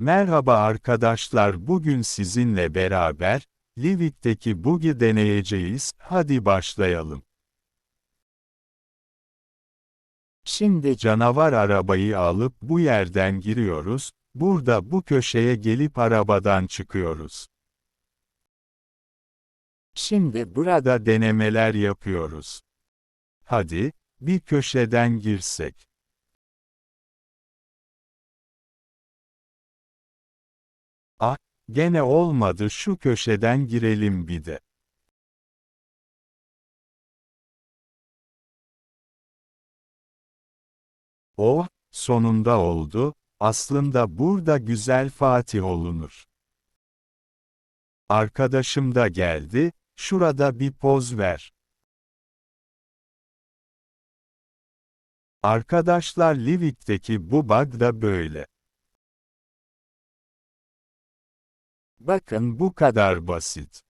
Merhaba arkadaşlar bugün sizinle beraber, Livik'teki bugi deneyeceğiz, hadi başlayalım. Şimdi canavar arabayı alıp bu yerden giriyoruz, burada bu köşeye gelip arabadan çıkıyoruz. Şimdi burada denemeler yapıyoruz. Hadi, bir köşeden girsek. Gene olmadı şu köşeden girelim bir de. Oh, sonunda oldu, aslında burada güzel Fatih olunur. Arkadaşım da geldi, şurada bir poz ver. Arkadaşlar Livik'teki bu bug da böyle. Bakın bu kadar basit.